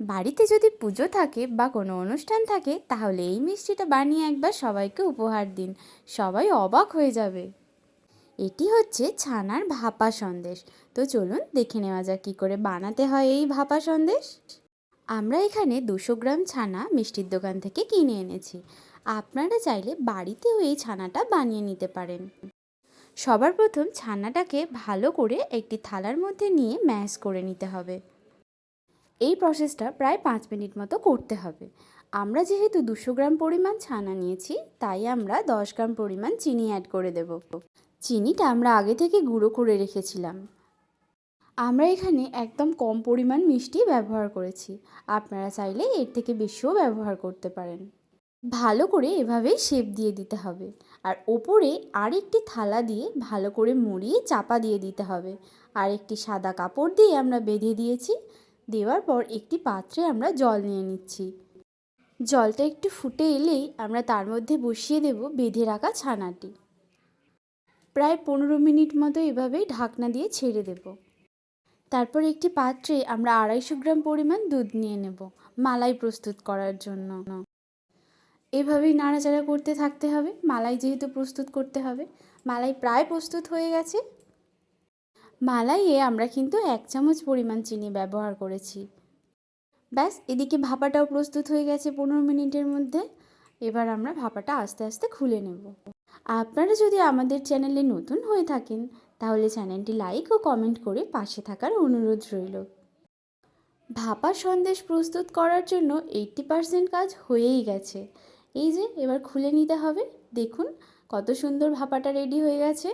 বাড়িতে যদি পুজো থাকে বা কোনো অনুষ্ঠান থাকে, তাহলে এই মিষ্টিটা বানিয়ে একবার সবাইকে উপহার দিন। সবাই অবাক হয়ে যাবে। এটি হচ্ছে ছানার ভাপা সন্দেশ। তো চলুন দেখে নেওয়া যাক কী করে বানাতে হয় এই ভাপা সন্দেশ। আমরা এখানে দুশো গ্রাম ছানা মিষ্টির দোকান থেকে কিনে এনেছি। আপনারা চাইলে বাড়িতেও এই ছানাটা বানিয়ে নিতে পারেন। সবার প্রথম ছানাটাকে ভালো করে একটি থালার মধ্যে নিয়ে ম্যাশ করে নিতে হবে। এই প্রসেসটা প্রায় পাঁচ মিনিট মতো করতে হবে। আমরা যেহেতু দুশো গ্রাম পরিমাণ ছানা নিয়েছি, তাই আমরা দশ গ্রাম পরিমাণ চিনি অ্যাড করে দেব। চিনিটা আমরা আগে থেকে গুঁড়ো করে রেখেছিলাম। আমরা এখানে একদম কম পরিমাণ মিষ্টি ব্যবহার করেছি। আপনারা চাইলে এর থেকে বেশিও ব্যবহার করতে পারেন। ভালো করে এভাবেই শেপ দিয়ে দিতে হবে। আর ওপরে আরেকটি থালা দিয়ে ভালো করে মুড়িয়ে চাপা দিয়ে দিতে হবে। আর একটি সাদা কাপড় দিয়ে আমরা বেঁধে দিয়েছি। দেওয়ার পর একটি পাত্রে আমরা জল নিয়ে নিচ্ছি। জলটা একটু ফুটে এলেই আমরা তার মধ্যে বসিয়ে দেব বেঁধে রাখা ছানাটি। প্রায় পনেরো মিনিট মতো এভাবেই ঢাকনা দিয়ে ছেড়ে দেব। তারপর একটি পাত্রে আমরা আড়াইশো গ্রাম পরিমাণ দুধ নিয়ে নেব মালাই প্রস্তুত করার জন্য। এভাবেই নাড়াচাড়া করতে থাকতে হবে, মালাই যেহেতু প্রস্তুত করতে হবে, মালাই প্রায় প্রস্তুত হয়ে গেছে। মালাইয়ে আমরা কিন্তু এক চামচ পরিমাণ চিনি ব্যবহার করেছি। ব্যাস, এদিকে ভাপাটাও প্রস্তুত হয়ে গেছে পনেরো মিনিটের মধ্যে। এবার আমরা ভাপাটা আস্তে আস্তে খুলে নেব। আপনারা যদি আমাদের চ্যানেলে নতুন হয়ে থাকেন, তাহলে চ্যানেলটি লাইক ও কমেন্ট করে পাশে থাকার অনুরোধ রইল। ভাপা সন্দেশ প্রস্তুত করার জন্য এইটটি পারসেন্ট কাজ হয়েই গেছে। এই যে, এবার খুলে নিতে হবে। দেখুন কত সুন্দর ভাপাটা রেডি হয়ে গেছে।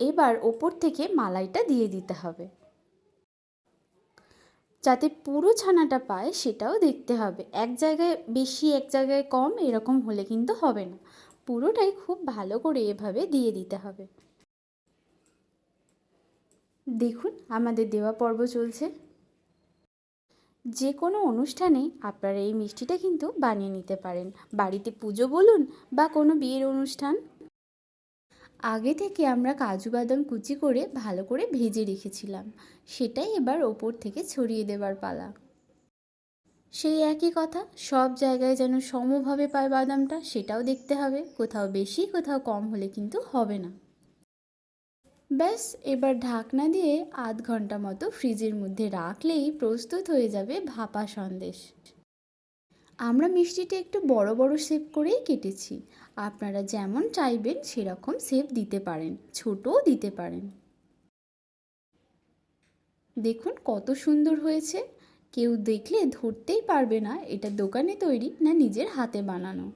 এবার ওপর থেকে মালাইটা দিয়ে দিতে হবে। যাতে পুরো ছানাটা পায় সেটাও দেখতে হবে। এক জায়গায় বেশি, এক জায়গায় কম এরকম হলে কিন্তু হবে না। পুরোটাই খুব ভালো করে এভাবে দিয়ে দিতে হবে। দেখুন, আমাদের দেওয়া পর্ব চলছে। যে কোনো অনুষ্ঠানে আপনারা এই মিষ্টিটা কিন্তু বানিয়ে নিতে পারেন। বাড়িতে পুজো বলুন বা কোনো বিয়ের অনুষ্ঠান। আগে থেকে আমরা কাজু বাদাম কুচি করে ভালো করে ভেজে রেখেছিলাম। সেটাই এবার ওপর থেকে ছড়িয়ে দেবার পালা। সেই একই কথা, সব জায়গায় যেন সমভাবে পায় বাদামটা, সেটাও দেখতে হবে। কোথাও বেশি, কোথাও কম হলে কিন্তু হবে না। ব্যাস, এবার ঢাকনা দিয়ে আধ ঘণ্টা মতো ফ্রিজের মধ্যে রাখলেই প্রস্তুত হয়ে যাবে ভাপা সন্দেশ। আমরা মিষ্টিটা একটু বড় বড় শেপ করেই কেটেছি। আপনারা যেমন চাইবেন সেরকম শেপ দিতে পারেন, ছোটও দিতে পারেন। দেখুন কত সুন্দর হয়েছে। কেউ দেখলে ধরতেই পারবে না এটা দোকানে তৈরি না নিজের হাতে বানানো।